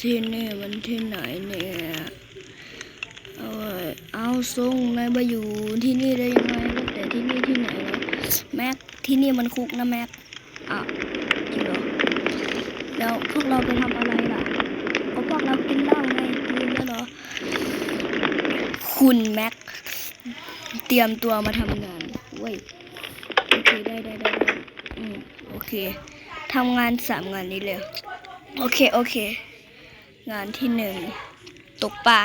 ที่นี่มันที่ไหนเนี่ย เอาเอาส่งนายมาอยู่ที่นี่ได้ยังไงแต่ที่นี่ที่ไหนนะแม็กที่นี่มันคุกนะแม็กอะจริงเหรอแล้วพวกเราไปทำอะไรล่ะก็พวกเรากินเหล้าไงลืมแล้วเหรอคุณแม็กเตรียมตัวมาทำงานเว้ยโอเคได้ได้ได้ได้อืมโอเคทำงานสามงานนี้เลย โอเค โอเค งานที่หนึ่งตกปลา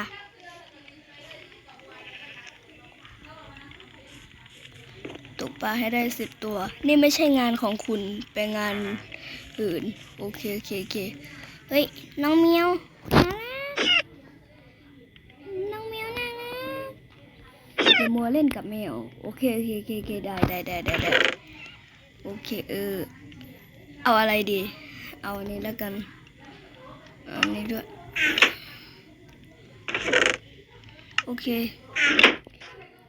ตกปลาให้ได้สิบตัว นี่ไม่ใช่งานของคุณเป็นงานอื่น โอเคโอเคโอเคเฮ้ย น้องเมียวน้องเมียวน่ารักอย่ามัวเล่นกับแมว โอเคโอเคโอเคโอเคได้ได้ได้ได้ได้โอเคเออ เอาอะไรดี เอาอันนี้แล้วกัน อาอันนี้ด้วย โอเค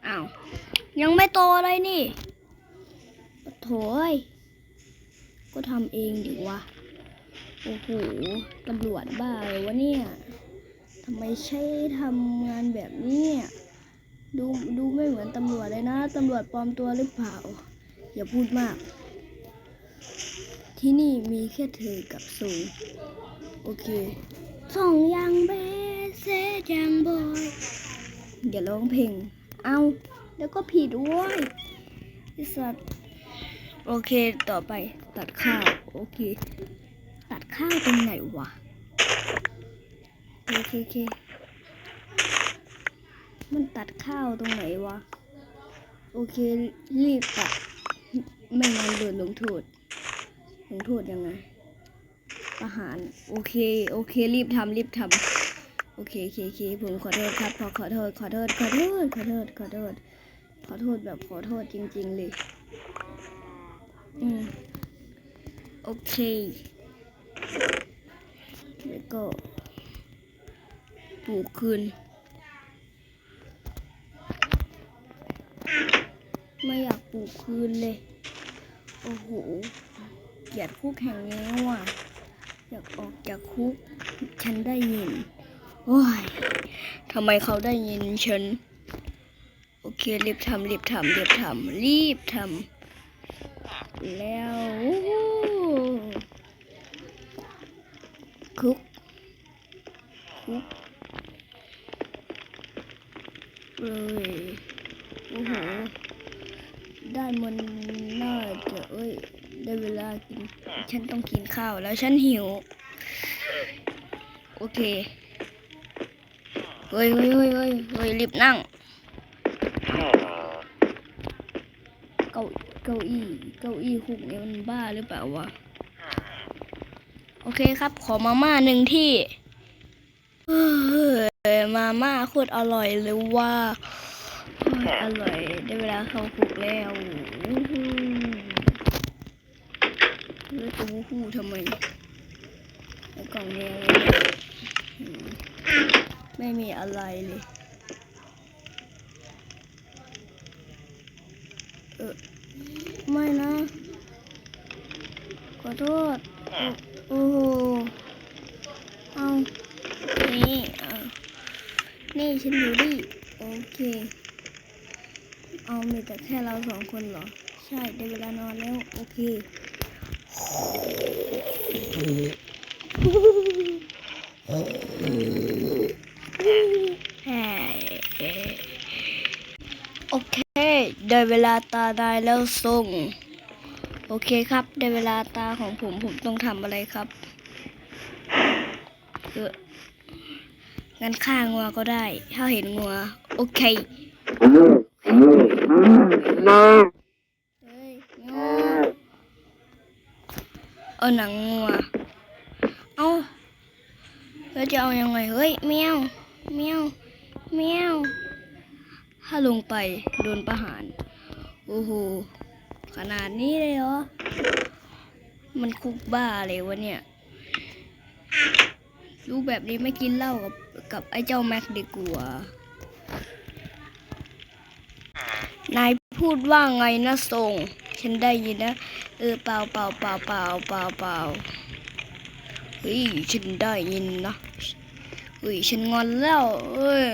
อ้าว ยังไม่โตอะไรนี่โถยก็ทำเองดีวะ โอ้โห ตำรวจบ้าเลยวะเนี่ย ทำไมใช่ทำงานแบบนี้ดูดูไม่เหมือนตำรวจเลยนะ ตำรวจปลอมตัวหรือเปล่า อย่าพูดมาก ที่นี่มีแค่เธอกับสูง โอเคส่องยังเบสเซยังบอยอย่าร้องเพลง เอาแล้วก็ผิดด้วยไอ้สัตว์โอเคต่อไปตัดข้าว โอเค ตัดข้าวตรงไหนวะ โอเคโอเคมันตัดข้าวตรงไหนวะ โอเค รีบตัด ไม่งั้นโดนลงโทษลงโทษยังไง อาหาร โอเค โอเค รีบทำรีบทำโอเคโอเคโอเคผมขอโทษครับ ขอขอโทษ ขอโทษ ขอโทษ ขอโทษ ขอโทษ ขอโทษแบบขอโทษจริง ๆ เลย อืม โอเค แล้วก็ปลูกคืน ไม่อยากปลูกคืนเลย โอ้โหอยากคุกแห่งนี้ว่ะ คุก ฉันได้ยิน โอ้ยทำไมเขาได้ยินฉัน โอเค รีบทำรีบทำรีบทำรีบทำแล้วคุกคุกเลยโอ้โหได้มันน่าจะเอ้ย ได้เวลากิน ฉันต้องกินข้าวแล้วฉันหิว โอเค เฮ้ยเฮ้ยเฮ้ยเฮ้ยเฮ้ยรีบนั่ง เก้าเก้าอี้ เก้าอี้คุกเนี่ยมันบ้าหรือเปล่าวะ โอเคครับ ขอมาม่าหนึ่งที่มาม่าโคตรอร่อยเลยว่าอร่อยได้เวลาเข้าคุกแล้วแล้วจะวู้ฮู้ทำไม ในกล่องเดียอืมไม่มีอะไรเลย เออไม่นะ ขอโทษ โอ้โหเอานี่เอานี่ฉันอยู่ดิ โอเค เอามีแต่แค่เราสองคนเหรอ ใช่ ได้เวลานอนแล้ว โอเค โอเค ได้เวลาตาได้แล้วส่ง โอเคครับ ได้เวลาตาของผมผมต้องทำอะไรครับเอองั้นฆ่างัวก็ได้ ถ้าเห็นงัว โอเคเฮ้ยงัวเอาหนังงัว เอาแล้วจะเอายังไงเฮ้ยแมวแมวแมวถ้าลงไปโดนประหาร โอ้โห ขนาดนี้เลยเหรอ มันคุกบ้าเลยวะเนี่ย รู้แบบนี้ไม่กินเหล้ากับกับไอ้เจ้าแม็กดีกว่า นายพูดว่าไงนะส่งฉันได้ยินนะ เออเปล่าเปล่าเปล่าเปล่าเปล่าเปล่า เฮ้ยฉันได้ยินนะเฮ้ยฉันงอนแล้วเอ้ย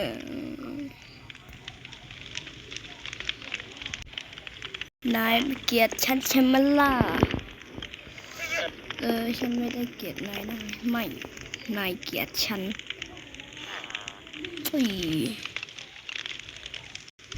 นายเกลียดฉันใช่ไหมล่ะเออฉันไม่ได้เกลียดนายนะไม่นายเกลียดฉันเฮ้ย